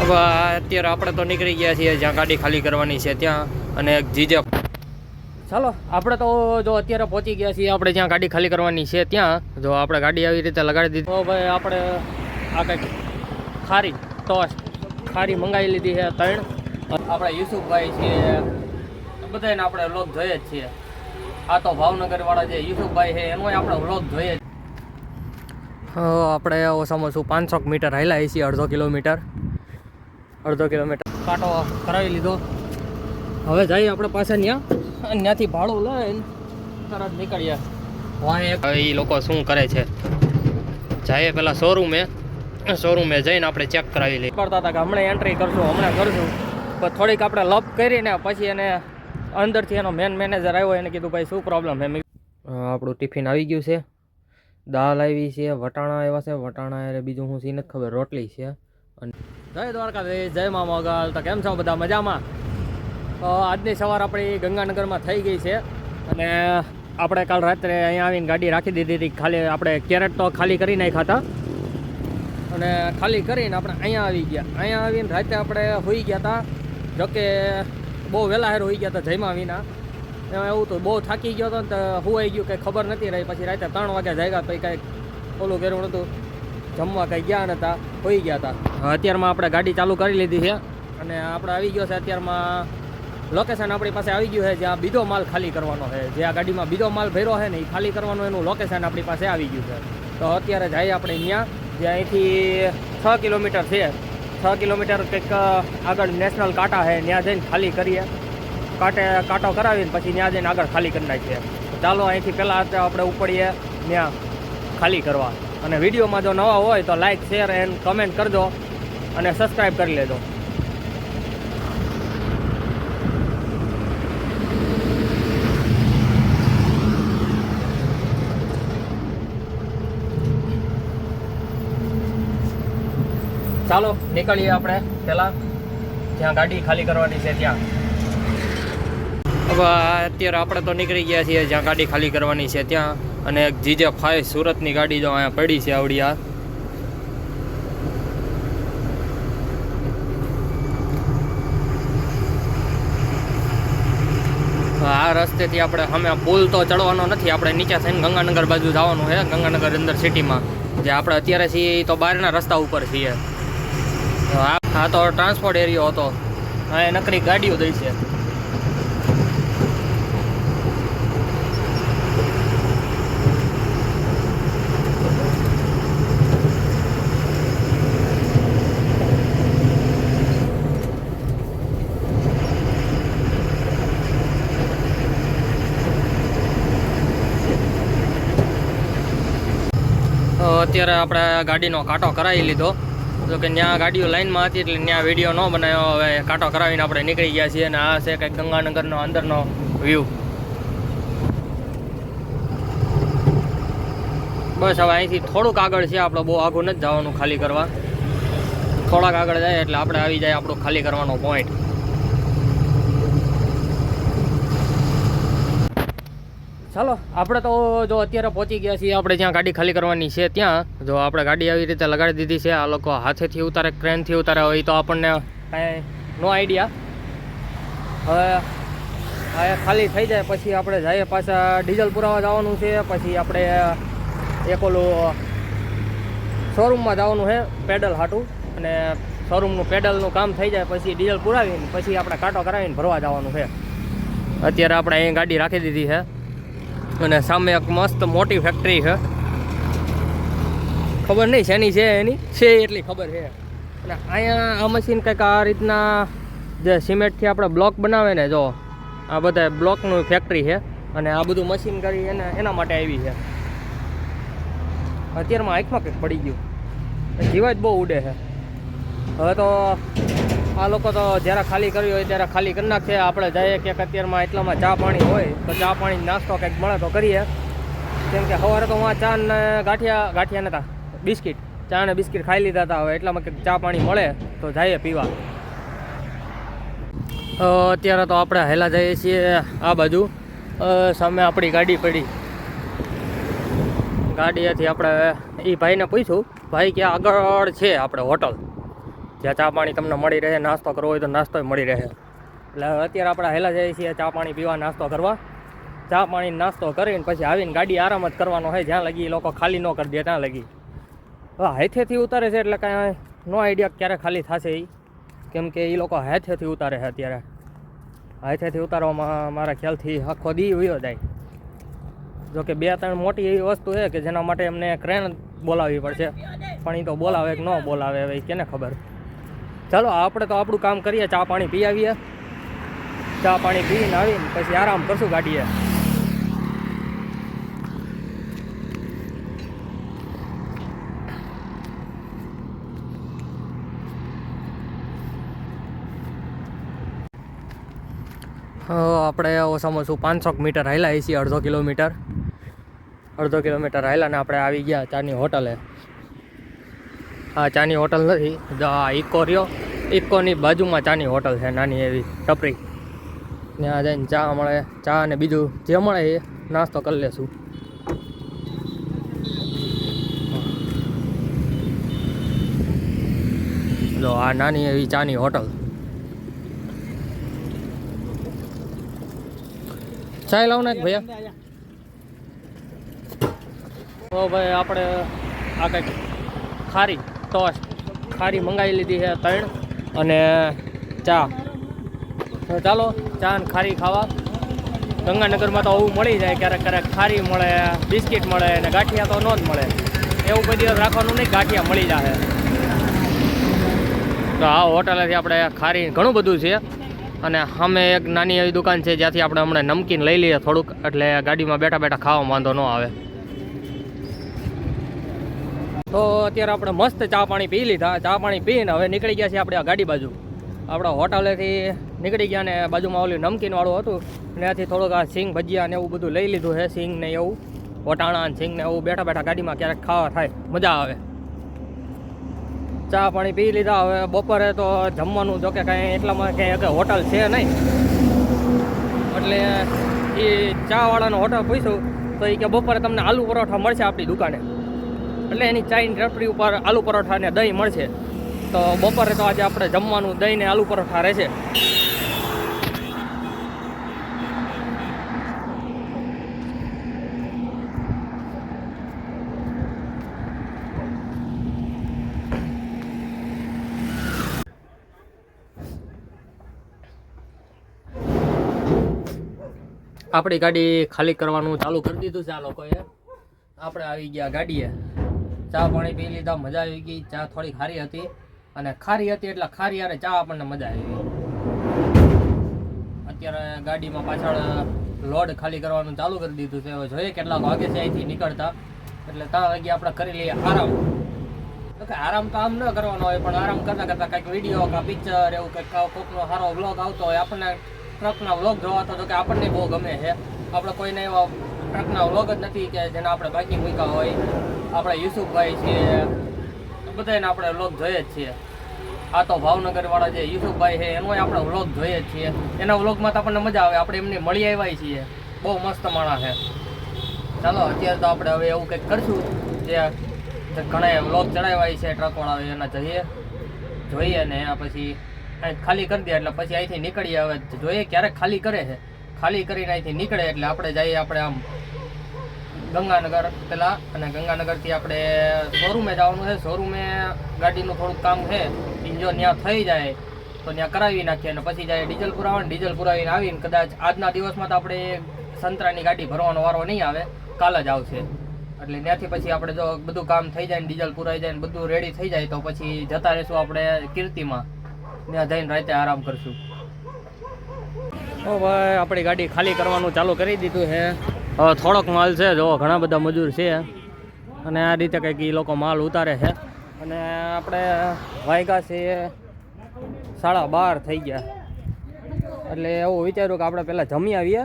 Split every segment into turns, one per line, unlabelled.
હવે અત્યારે આપણે તો નીકળી ગયા છીએ, જ્યાં ગાડી ખાલી કરવાની છે ત્યાં, અને જીજે ચાલો, આપણે તો જો અત્યારે પહોંચી ગયા છીએ, આપણે જ્યાં ગાડી ખાલી કરવાની છે ત્યાં, જો આપણે ગાડી આવી રીતે લગાડી દીધી. તો ભાઈ આપણે આ કંઈક ખારી ટોસ ખારી મંગાવી લીધી છે ત્રણ. આપણે યુસુફભાઈ છે બધાને આપણે વ્લોગ જોઈએ જ છીએ. આ તો ભાવનગરવાળા જે યુસુફભાઈ છે એનો આપણે વ્લોગ જોઈએ જ. આપણે ઓછામાં ઓછું પાંચસો મીટર હાલ્યા છીએ, અડધો કિલોમીટર. અડધો કિલોમીટર. કાંટો કરાવી લીધો. હવે જઈએ આપણે પાસે ત્યાં અને ત્યાંથી ભાડું લઈને તરત નીકળીએ. વાં એક એ લોકો શું કરે છે? જઈએ પેલા શોરૂમે શોરૂમે જઈને આપણે ચેક કરાવી લઈએ. કરતા હતા કે હમણાં એન્ટ્રી કરશું હમણાં કરશું. પણ થોડીક આપણે લપ કરીને પછી એને અંદરથી એનો મેન મેનેજર આવ્યો એને કીધું ભાઈ શું પ્રોબ્લેમ એમ આપણું ટિફિન આવી ગયું છે. દાળ આવી છે વટાણા આવ્યા છે વટાણા એટલે બીજું હું સી નથી ખબર રોટલી છે. જય દ્વારકાધીશ, જય મા મોગલ. તો કેમ છો બધા મજામાં? તો આજની સવાર આપણી ગંગાનગરમાં થઈ ગઈ છે અને આપણે કાલ રાત્રે અહીંયા આવીને ગાડી રાખી દીધી હતી. ખાલી આપણે કેરેટ તો ખાલી કરી નાખ્યા હતા. અને ખાલી કરીને આપણે અહીંયા આવી ગયા. અહીંયા આવીને રાતે આપણે હોઈ ગયા હતા. જોકે બહુ વહેલા હેર હોઈ ગયા હતા જયમા વિના. એમાં એવું તો બહુ થાકી ગયો હતો ને તો હુવાઈ ગયું કંઈ ખબર નથી રહી. પછી રાતે ત્રણ વાગ્યા જાગ્યા પછી કાંઈક ઓલું કર્યું નહોતું. જમવા કંઈ ગયા નહોતા હોઈ ગયા હતા અત્યારમાં આપણે ગાડી ચાલુ કરી લીધી છે અને આપણે આવી ગયો છે અત્યારમાં લોકેશન આપણી પાસે આવી ગયું છે જ્યાં બીજો માલ ખાલી કરવાનો છે. જે આ ગાડીમાં બીજો માલ ભર્યો છે ને એ ખાલી કરવાનું, એનું લોકેશન આપણી પાસે આવી ગયું છે. તો અત્યારે જઈએ આપણે ત્યાં જે અહીંથી છ કિલોમીટર છે. છ કિલોમીટર કંઈક આગળ નેશનલ કાંટા છે ત્યાં જઈને ખાલી કરીએ. કાંટે, કાંટો કરાવીને પછી ત્યાં જઈને આગળ ખાલી કરી નાખીએ. ચાલો અહીંથી પહેલાં આપણે ઉપડીએ ત્યાં ખાલી કરવા. અને વિડીયોમાં જો નવા હોય તો લાઇક શેર એન્ડ કમેન્ટ કરજો અને સબસ્ક્રાઈબ કરી લેજો. ચાલો, નીકળીએ આપણે પહેલાં. જ્યાં ગાડી ખાલી કરવાની છે ત્યાં. હવે અત્યારે આપણે તો નીકળી ગયા છીએ જ્યાં ગાડી ખાલી કરવાની છે ત્યાં. અને એક જીજે ફાઈ સુરતની ગાડી જો અહીંયા પડી છે આવડી આ આ રસ્તેથી આપણે અમે પુલ તો ચડવાનો નથી, આપણે નીચે થઈને ગંગાનગર બાજુ જવાનું છે, ગંગાનગર અંદર સિટીમાં. જે આપણે અત્યારે છીએ તો બહારના રસ્તા ઉપર છીએ. આ તો ટ્રાન્સપોર્ટ એરિયો હતો. હા નકરી ગાડીઓ દઈ છે. અત્યારે આપણે ગાડીનો કાંટો કરાવી લીધો. તો કે ત્યાં ગાડીઓ લાઇનમાં હતી એટલે ત્યાં વીડિયો ન બનાવ્યો. હવે કાંટો કરાવીને આપણે નીકળી ગયા છીએ અને આ છે કંઈક ગંગાનગરનો અંદરનો વ્યૂ બસ હવે અહીંથી થોડુંક આગળ છે, આપણે બહુ આઘું નથી જવાનું ખાલી કરવા. થોડાક આગળ જાય એટલે આપણે આવી જાય આપણું ખાલી કરવાનો પોઈન્ટ ચાલો, આપણે તો જો અત્યારે પહોંચી ગયા છીએ, આપણે જ્યાં ગાડી ખાલી કરવાની છે ત્યાં. જો આપણે ગાડી આવી રીતે લગાડી દીધી છે, આ લોકો હાથેથી ઉતારે, ક્રેનથી ઉતારે હોય, તો આપણને કાંઈ નો આઈડિયા. હવે હવે ખાલી થઈ જાય, પછી આપણે જઈએ પાછા ડીઝલ પુરાવા જવાનું છે, પછી આપણે એક ઓલું શોરૂમમાં જવાનું છે, પેડલ હાટું. અને શોરૂમનું પેડલનું કામ થઈ જાય, પછી ડીઝલ પુરાવીને, પછી આપણે કાંટો કરાવીને ભરવા જવાનું છે. અત્યારે આપણે અહીં ગાડી રાખી દીધી છે. અને સામે એક મસ્ત મોટી ફેક્ટરી છે. ખબર નહીં શેની છે એની? છે એટલી ખબર છે. અને અહીંયા આ મશીન કંઈક આ રીતના જે સિમેન્ટથી આપણે બ્લોક બનાવે ને જો, આ બધા બ્લોકનું ફેક્ટરી છે. અને આ બધું મશીન કરી એને, એના માટે આવી છે. અત્યારમાં આંખમાં કંઈક પડી ગયું. જીવા જ બહુ ઉડે છે. હવે તો આ લોકો તો જ્યારે ખાલી કર્યું હોય ત્યારે ખાલી કરી નાખે. આપણે જઈએ કે અત્યારમાં એટલામાં ચા પાણી હોય, તો ચા પાણી નાસ્તો કંઈક મળે તો કરીએ. કેમ કે સવારે તો હું ચા ને ગાંઠિયા ગાંઠિયા નતા, બિસ્કિટ, ચા ને બિસ્કિટ ખાઈ લીધા હતા. હવે એટલામાં કંઈક ચા પાણી મળે તો જઈએ પીવા. અત્યારે તો આપણે હેલા જઈએ છીએ આ બાજુ. સામે આપણી ગાડી પડી. ગાડીએથી આપણે એ ભાઈને પૂછ્યું, ભાઈ કે આગળ છે? આપણે હોટલ. જ્યાં ચા પાણી તમને મળી રહે, નાસ્તો કરવો હોય તો નાસ્તો મળી રહે. એટલે અત્યારે આપણે હેલા જઈએ છીએ ચા પાણી પીવા, નાસ્તો કરવા. ચા પાણી, નાસ્તો કરીને પછી આવીને ગાડી આરામ જ કરવાનો હોય, જ્યાં લગી એ લોકો ખાલી ન કરી દે, ત્યાં લગી. હવે હાથેથી ઉતારે છે એટલે કાંઈ નો આઈડિયા ક્યારે ખાલી થશે એ કેમ કે એ લોકો હાથેથી ઉતારે છે અત્યારે. હાથેથી ઉતારવામાં મારા ખ્યાલથી આખો દી વયો જાય. જો કે બે ત્રણ મોટી એવી વસ્તુ છે કે જેના માટે એમને ક્રેન બોલાવવી પડશે. પણ એ તો બોલાવે કે ન બોલાવે, હવે કેને ખબર? ચાલો, આપણે તો આપણું કામ કરીએ, ચા પાણી પી આવીએ ચા પાણી પીને આવીને પછી આરામ કરશું ગાડીએ. આપણે ઓછામાં ઓછું પાંચસો મીટર હાલ્યા છીએ, અડધો કિલોમીટર. અડધો કિલોમીટર હાલ્યા ને આપણે આવી ગયા ચાની હોટલે. હા ચાની હોટલ નથી. આ ઇકો રહ્યો. ઇકોની બાજુમાં ચાની હોટલ છે, નાની એવી ટપરી. ત્યાં જઈને ચા મળે. ચા અને બીજું જે મળે એ નાસ્તો કરી લેશું. જો આ નાની એવી ચાની હોટલ. ચાય લાવ નાખ ભૈયા. તો ભાઈ, આપણે આ કંઈક ખારી. ટોસ ખારી મંગાવી લીધી છે ત્રણ અને ચા. તો ચાલો, ચા ને ખારી ખાવા. ગંગાનગરમાં તો આવું મળી જાય, ક્યારેક ક્યારેક ખારી મળે, બિસ્કિટ મળે અને ગાંઠિયા તો ન જ મળે. એવું બધી રાખવાનું નહીં, ગાંઠિયા મળી જશે તો આ હોટલેથી આપણે ખારી ઘણું બધું છે. અને સામે એક નાની એવી દુકાન છે, જ્યાંથી આપણે હમણાં નમકીન લઈ લઈએ થોડુંક, એટલે ગાડીમાં બેઠા બેઠા ખાવામાં વાંધો ન આવે. તો અત્યારે આપણે મસ્ત ચા પાણી પી લીધા. ચા પાણી પીને હવે નીકળી ગયા છીએ આપણે આ ગાડી બાજુ. આપણા હોટલેથી નીકળી ગયા ને બાજુમાં ઓલું નમકીનવાળું હતું. ત્યાંથી થોડુંક આ સિંગ ભજીયા ને એવું બધું લઈ લીધું છે, સિંગ ને એવું. વટાણા ને સિંગ ને એવું. બેઠા બેઠા ગાડીમાં ક્યારેક ખાવા થાય. મજા આવે. ચા પાણી પી લીધા. હવે બપોરે તો જમવાનું જો કે કાંઈ એટલામાં ક્યાંય હોટલ છે નહીં. એટલે એ ચાવાળાનો હોટલ પૂછ્યું. તો એ કે બપોરે તમને આલુ પરોઠા મળશે આપણી દુકાને. એટલે એની ચાઈની રેફરી ઉપર આલુ પરોઠા ને દહીં મળશે. તો બપોરે તો આજે આપણે જમવાનું દહીં ને આલુ પરોઠા રહેશે. આપણી ગાડી ખાલી કરવાનું ચાલુ કરી દીધું છે આ લોકોએ. આપણે આવી ગયા ગાડીએ. ચા પાણી પી લીધા, મજા આવી ગઈ. ચા થોડી ખારી હતી અને ખારી હતી એટલે ખારી યારે ચા આપણને મજા આવી ગઈ. અત્યારે ગાડીમાં પાછળ લોડ ખાલી કરવાનું ચાલુ કરી દીધું છે. હવે જોઈએ કેટલાક વાગે છે અહીંથી નીકળતા. એટલે ત્યાં વાગે આપણે કરી લઈએ આરામ. કે આરામ તો આમ ન કરવાનો હોય, પણ આરામ કરતા કરતા કંઈક વીડિયો કાં પિક્ચર એવું કંઈક કોકનો સારો વ્લોગ આવતો હોય, આપણને ટ્રકના વ્લોગ જોવા તો કે આપણને બહુ ગમે છે. આપણે કોઈને એવા ટ્રકના વ્લોગ જ નથી કે જેને આપણે બાકી મૂક્યા હોય. આપણે યુસુફભાઈ છીએ બધાને આપણે વ્લોગ જોઈએ જ છીએ. આ તો ભાવનગરવાળા જે યુસુફભાઈ છે, એનોય આપણે વ્લોગ જોઈએ જ છીએ. એના વ્લોગમાં તો આપણને મજા આવે. આપણે એમને મળી આવ્યા છીએ. બહુ મસ્ત માણસ છે. ચાલો, અત્યારે તો આપણે હવે એવું કંઈક કરશું. જે ઘણા વ્લોગ ચડાવ્યા છે ટ્રકવાળા એના જઈએ. જોઈએ ને આ પછી ખાલી કરી દે, એટલે પછી અહીંથી નીકળીએ. હવે જોઈએ ક્યારેક ખાલી કરે છે. ખાલી કરીને અહીંથી નીકળે, એટલે આપણે જઈએ, આપણે આમ ગંગાનગર પેલા અને ગંગાનગરથી આપણે શોરૂમે જવાનું છે. શોરૂમે ગાડીનું થોડુંક કામ છે. જો ત્યાં થઈ જાય, તો ત્યાં કરાવી નાખીએ અને પછી જાય ડીઝલ પુરાવાનું ડીઝલ પુરાવીને આવીને કદાચ આજના દિવસમાં તો આપણે સંતરાની ગાડી ભરવાનો વારો નહીં આવે, કાલ જ આવશે. એટલે ત્યાંથી પછી આપણે જો બધું કામ થઈ જાય ને ડીઝલ પુરાઈ જાય ને બધું રેડી થઈ જાય, તો પછી જતા રહીશું આપણે કીર્તિમાં. ત્યાં જઈને રાતે આરામ કરશું. ઓ ભાઈ, આપણી ગાડી ખાલી કરવાનું ચાલુ કરી દીધું છે. હવે થોડોક માલ છે જો ઘણા બધા મજૂર છે. અને આ રીતે કંઈક એ લોકો માલ ઉતારે છે. અને આપણે વાયગા છે, સાડા બાર થઈ ગયા. એટલે એવું વિચાર્યું કે આપણે પહેલાં જમી આવીએ.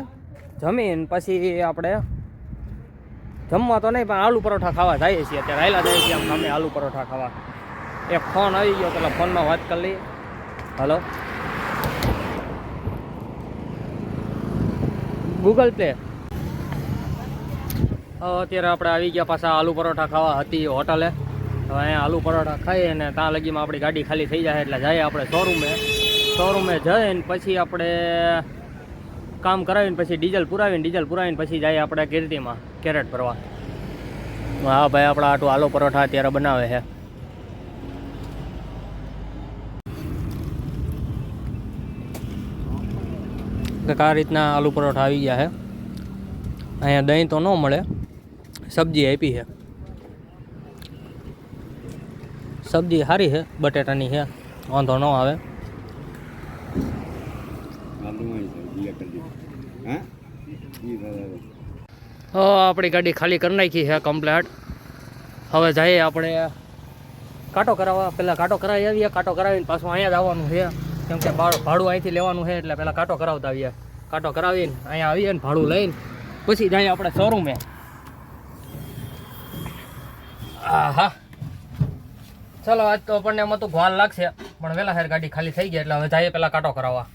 જમીને પછી આપણે જમવા તો નહીં, પણ આલુ પરોઠા ખાવા જઈએ છીએ. અત્યારે આયલા જઈએ છીએ, આમ સામે આલુ પરોઠા ખાવા. એક ફોન આવી ગયો, પેલા ફોનમાં વાત કરી લઈએ. હલો. Google pay. અત્યારે આપણે આવી ગયા પાછા આલુ પરોઠા ખાવા હતી હોટલે. હવે અહીંયા આલુ પરોઠા ખાઈએ અને ત્યાં લગીમાં આપણી ગાડી ખાલી થઈ જાય એટલે જઈએ આપણે શોરૂમે શોરૂમે જઈને પછી આપણે કામ કરાવીને પછી ડીઝલ પુરાવીને ડીઝલ પુરાવીને પછી જઈએ આપણે કીર્તિમાં, કેરેટ ભરવા. હા ભાઈ, આપણા આટલું આલુ પરોઠા અત્યારે બનાવે છે. કંઈક આ રીતના આલુ પરોઠા આવી ગયા છે. અહીંયા દહીં તો ન મળે. સબ્જી આપી છે. સબ્જી સારી છે, બટેટાની છે, વાંધો ન આવે. આપણી ગાડી ખાલી કરી નાખી છે કમ્પ્લેટ હવે જઈએ આપણે કાંટો કરાવવા. પહેલાં કાંટો કરાવી આવીએ. કાંટો કરાવીને પાછું અહીંયા જ આવવાનું છે. કેમ કે ભાડું અહીંથી લેવાનું છે એટલે પહેલાં કાંટો કરાવતા આવીએ. કાંટો કરાવીને અહીંયા આવીએ ને ભાડું લઈને. પછી જઈએ આપણે શોરૂમે હા ચલો, આજ તો આપણને એમાં તો ભાલ લાગશે, પણ વહેલા હેર ગાડી ખાલી થઈ ગઈ, એટલે હવે જઈએ પહેલાં કાંટો કરાવવા.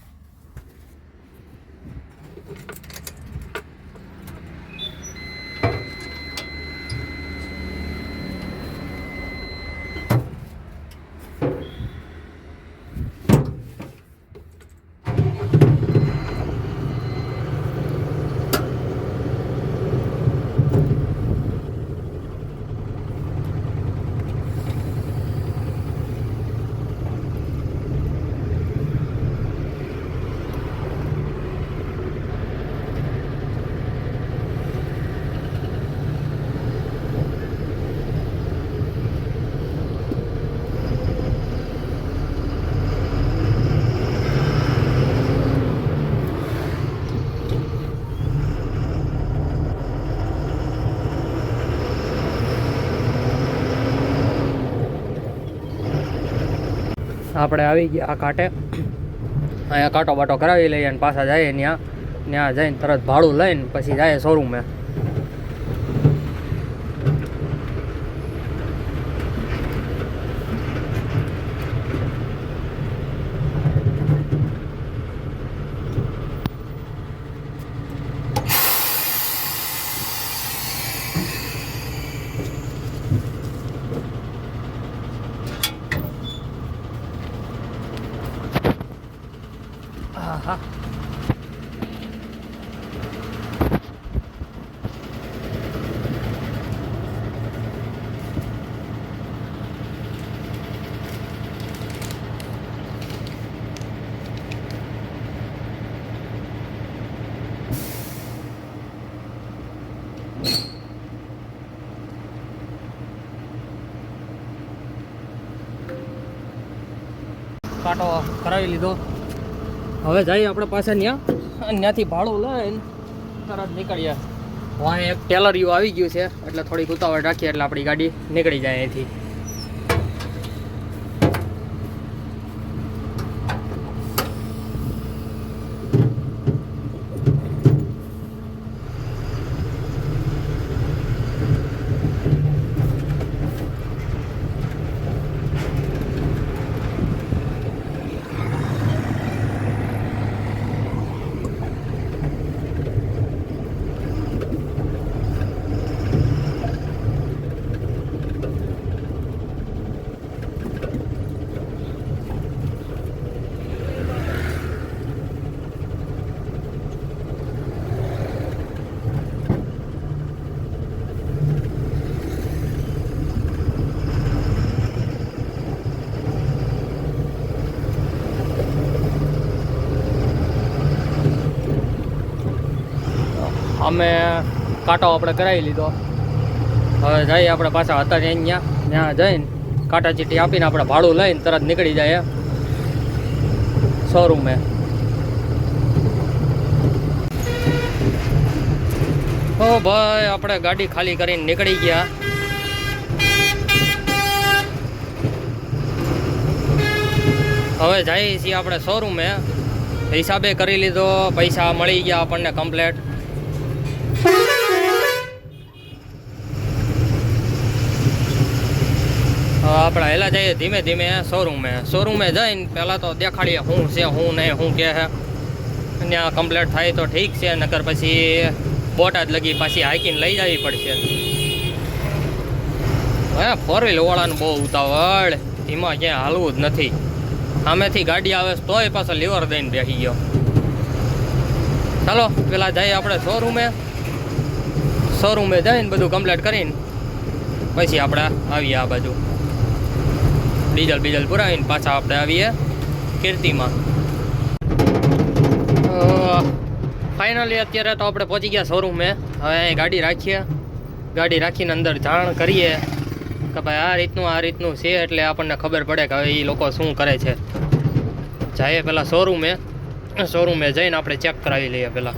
આપણે આવી ગયા આ કાંટે અહીંયા કાંટો બાટો કરાવી લઈએ અને પાછા જઈએ ત્યાં ત્યાં જઈને તરત ભાડું લઈને પછી જાય શોરૂમે આહા કાંટો કરાવી લીધો. હવે જઈએ આપણે પાસે ત્યાં ત્યાંથી ભાડું લઈને તરત નીકળીએ. વાં એક ટેલર યુ આવી ગયું છે, એટલે થોડીક ઉતાવળ રાખીએ, એટલે આપણી ગાડી નીકળી જાય અહીંથી. અમે કાંટો આપણે કરાવી લીધો. હવે જઈએ આપણે પાછા હતા ત્યાં ત્યાં જઈને કાંટા ચીટી આપીને આપણે ભાડું લઈને તરત નીકળી જાય શોરૂમે ઓ ભાઈ, આપણે ગાડી ખાલી કરીને નીકળી ગયા. હવે જઈએ છીએ આપણે શોરૂમે હિસાબે કરી લીધો, પૈસા મળી ગયા આપણને કમ્પ્લેટ હવે આપણે હેલા જઈએ ધીમે ધીમે શોરૂમે શોરૂમે જઈને પહેલાં તો દેખાડીએ શું છે શું નહીં શું કે છે. ત્યાં કમ્પ્લેટ થાય તો ઠીક છે, નકર પછી બોટાદ લગી પાછી હાઈકીને લઈ જવી પડશે. હે ફોર વ્હીલ વાળાનું બહુ ઉતાવળ. એમાં ક્યાંય હાલવું જ નથી. સામેથી ગાડી આવે તોય પાછો લીવર દઈને બેસી ગયો. ચાલો, પેલા જઈએ આપણે શોરૂમે શોરૂમે જઈને બધું કમ્પ્લેટ કરીને પછી આપણે આવીએ આ બાજુ. ડીઝલ બીજલ પુરાવીને પાછા આપણે આવીએ કીર્તિમાં. ફાઇનલી અત્યારે તો આપણે પહોંચી ગયા શોરૂમે હવે ગાડી રાખીએ. ગાડી રાખીને અંદર જાણ કરીએ કે ભાઈ આ રીતનું આ રીતનું છે એટલે આપણને ખબર પડે કે હવે એ લોકો શું કરે છે. જઈએ પહેલાં શોરૂમે શોરૂમે જઈને આપણે ચેક કરાવી લઈએ પહેલાં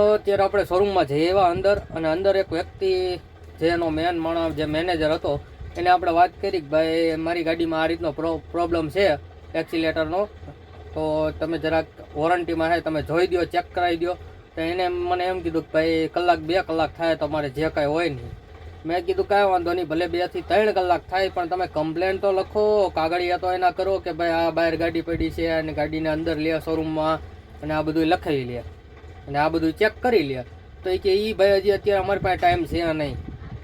અત્યારે આપણે શોરૂમમાં જઈએ એવા અંદર. અને અંદર એક વ્યક્તિ જે એનો મેન માણસ જે મેનેજર હતો, એને આપણે વાત કરી કે ભાઈ, મારી ગાડીમાં આ રીતનો પ્રોબ્લેમ છે એક્સિલેટરનો તો તમે જરાક વોરંટીમાં છે તમે જોઈ દો ચેક કરાવી દો તો એને મને એમ કીધું કે ભાઈ, કલાક, બે કલાક થાય તમારે જે કાંઈ હોય નહીં મેં કીધું કાંઈ વાંધો નહીં, ભલે બેથી ત્રણ કલાક થાય, પણ તમે કમ્પ્લેન તો લખો, કાગળિયા તો એના કરો કે ભાઈ, આ બહાર ગાડી પડી છે, અને ગાડીને અંદર લે શોરૂમમાં અને આ બધું લખાવી લે. અને આ બધું ચેક કરી લે. તો એ કે એ ભાઈ, હજી અત્યારે અમારી પાસે ટાઈમ છે નહીં.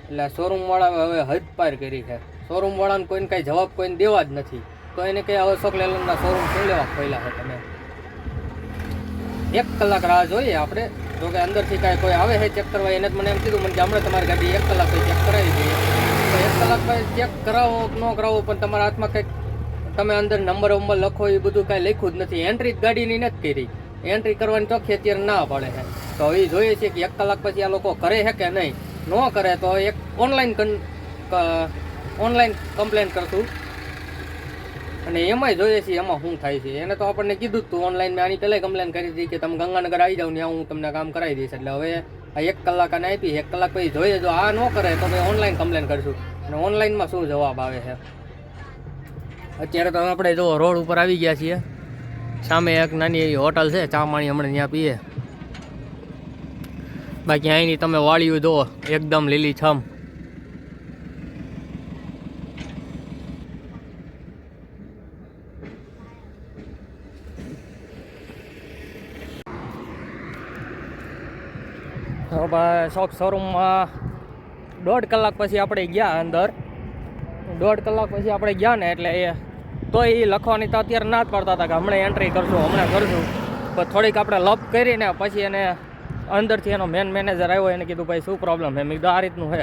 એટલે શોરૂમવાળા હવે હદ પાર કરી છે. શોરૂમવાળાને કોઈને કાંઈ જવાબ કોઈને દેવા જ નથી. તો એને કંઈ હવે અશોક લેલનના શોરૂમ શું લેવા ખોલ્યા છે તમે? એક કલાક રાહ જોઈએ આપણે. જો કે અંદરથી કાંઈ કોઈ આવે છે ચેક કરવા, એને જ મને એમ કીધું, મને કે હમણાં તમારી ગાડી એક કલાક ચેક કરાવી દઈએ. તો એક કલાક પછી ચેક કરાવો ન કરાવો, પણ તમારા હાથમાં કંઈક તમે અંદર નંબર વંબર લખો, એ બધું કાંઈ લખ્યું જ નથી. એન્ટ્રી જ ગાડીની નથી કરી. એન્ટ્રી કરવાની ચોખ્ખી અત્યારે ના પડે છે. તો એ જોઈએ છીએ કે એક કલાક પછી આ લોકો કરે છે કે નહીં? ન કરે તો એક ઓનલાઈન ઓનલાઈન કમ્પ્લેન કરશું. અને એમાંય જોઈએ છીએ એમાં શું થાય છે. એને તો આપણને કીધું જ તું ઓનલાઈન મેં આની પહેલાં કમ્પ્લેન કરી હતી કે તમે ગંગાનગર આવી જાવ ત્યાં હું તમને કામ કરાવી દઈશ. એટલે હવે આ એક કલાક આને આપી, એક કલાક પછી જોઈએ જો આ ન કરે તો ભાઈ ઓનલાઈન કમ્પ્લેન કરીશું. અને ઓનલાઈનમાં શું જવાબ આવે છે? અત્યારે તો આપણે જો રોડ ઉપર આવી ગયા છીએ. સામે એક નાની એવી હોટલ છે ચા પાણી હમણાં ત્યાં પીએ. બાકી અહીંની તમે વાળીઓ દો એકદમ લીલી છમ શોખ શોરૂમમાં દોઢ કલાક પછી આપણે ગયા અંદર. દોઢ કલાક પછી આપણે ગયા ને એટલે એ, તો એ લખવાની તો અત્યારે ના જ પડતા હતા કે હમણાં એન્ટ્રી કરશું, હમણાં કરશું. પણ થોડીક આપણે લપ કરીને પછી એને અંદરથી એનો મેન મેનેજર આવ્યો, એને કીધું, ભાઈ, શું પ્રોબ્લેમ છે? મેં કીધું, આ રીતનું છે.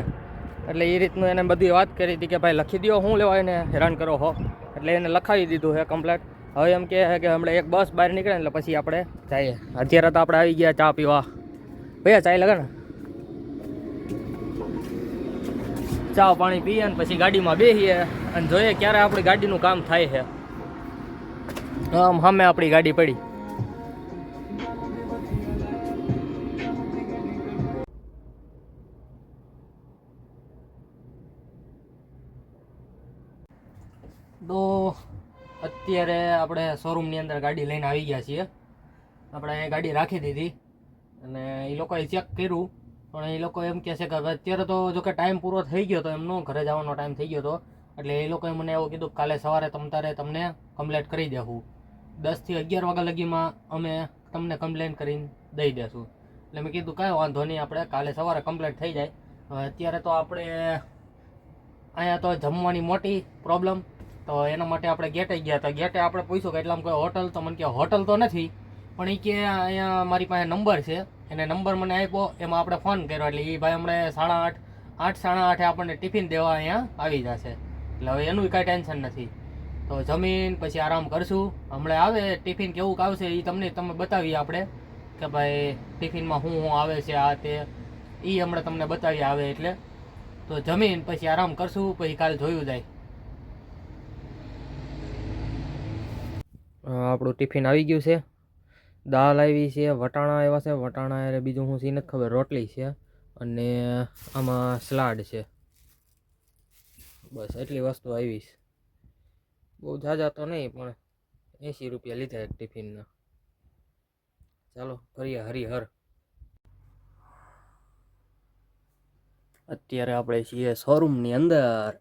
એટલે એ રીતનું એને બધી વાત કરી હતી કે, ભાઈ, લખી દો હું લેવા એને હેરાન કરો, હો. એટલે એને લખાવી દીધું છે કમ્પ્લેટ હવે એમ કહે છે કે, હમણાં એક બસ બહાર નીકળે એટલે પછી આપણે જઈએ. અત્યારે તો આપણે આવી ગયા ચા પીવા. ભૈયા, ચાય લગે ને. ચા પાણી પીએ ને પછી ગાડીમાં બેસીએ અને જોઈએ ક્યારે આપણી ગાડીનું કામ થાય છે. આમ સામે આપણી ગાડી પડી. અત્યારે આપણે શોરૂમની અંદર ગાડી લઈને આવી ગયા છીએ. આપણે અહીંયા ગાડી રાખી દીધી અને એ લોકોએ ચેક કર્યું. પણ એ લોકો એમ કહે છે કે અત્યારે તો જો કે ટાઈમ પૂરો થઈ ગયો તો એમનો ઘરે જવાનો ટાઈમ થઈ ગયો હતો એટલે એ લોકોએ મને એવું કીધું કાલે સવારે તારે તમને કમ્પ્લેટ કરી દેવું દસથી અગિયાર વાગ્યા લગીમાં અમે તમને કમ્પ્લેન કરીને દઈ દેશું. એટલે મેં કીધું કાંઈ વાંધો નહીં, આપણે કાલે સવારે કમ્પ્લેટ થઈ જાય. અત્યારે તો આપણે અહીંયા તો જમવાની મોટી પ્રોબ્લેમ તો એના માટે આપણે ગેટે ગયા. હતા ગેટે આપણે પૂછ્યું કે એટલામાં કોઈ હોટલ, તો મને કે હોટલ તો નથી, પણ એ કે અહીંયા મારી પાસે નંબર છે. એને નંબર મને આપ્યો, એમાં આપણે ફોન કર્યો. એટલે એ ભાઈ હમણાં સાડા આઠ આઠ, સાડા આઠે આપણને ટિફિન દેવા અહીંયા આવી જશે. એટલે હવે એનું કાંઈ ટેન્શન નથી. તો જમીન, પછી આરામ કરશું. હમણાં આવે ટિફિન કેવું આવશે એ તમને તમે બતાવીએ આપણે કે ભાઈ ટિફિનમાં શું શું આવે છે આ તે. એ હમણાં તમને બતાવી આવે એટલે. તો જમીન, પછી આરામ કરશું, પછી કાલે જોયું જાય. આપણું ટિફિન આવી ગયું છે. દાળ આવી છે, વટાણા આવ્યા છે. વટાણા એટલે બીજું હું સી નથી ખબર, રોટલી છે અને આમાં સલાડ છે. બસ એટલી વસ્તુ આવી બહુ ઝાઝા તો નહીં, પણ એંસી રૂપિયા લીધા એક ટિફિનના. ચાલો કરીએ હરિહર. અત્યારે આપણે છીએ શોરૂમની અંદર.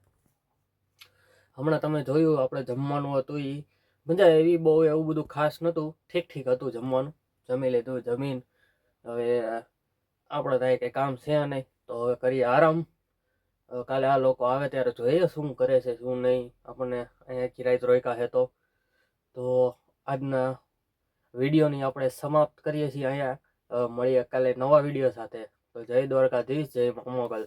હમણાં તમે જોયું, આપણે જમવાનું હતું એ મજા એવી બહુ એવું બધું ખાસ નહોતું. ઠીક ઠીક હતું જમવાનું. જમી લીધું, જમીન. હવે આપણે થાય કે કામ છે નહીં, તો હવે કરીએ આરામ. કાલે આ લોકો આવે ત્યારે જોઈએ શું કરે છે, શું નહીં. આપણને અહીંયા રાત રોક્યા છે તો. તો આજના વિડીયોની આપણે સમાપ્ત કરીએ છીએ અહીંયા. મળીએ કાલે નવા વીડિયો સાથે. તો જય દ્વારકાધીશ, જય મોગલ.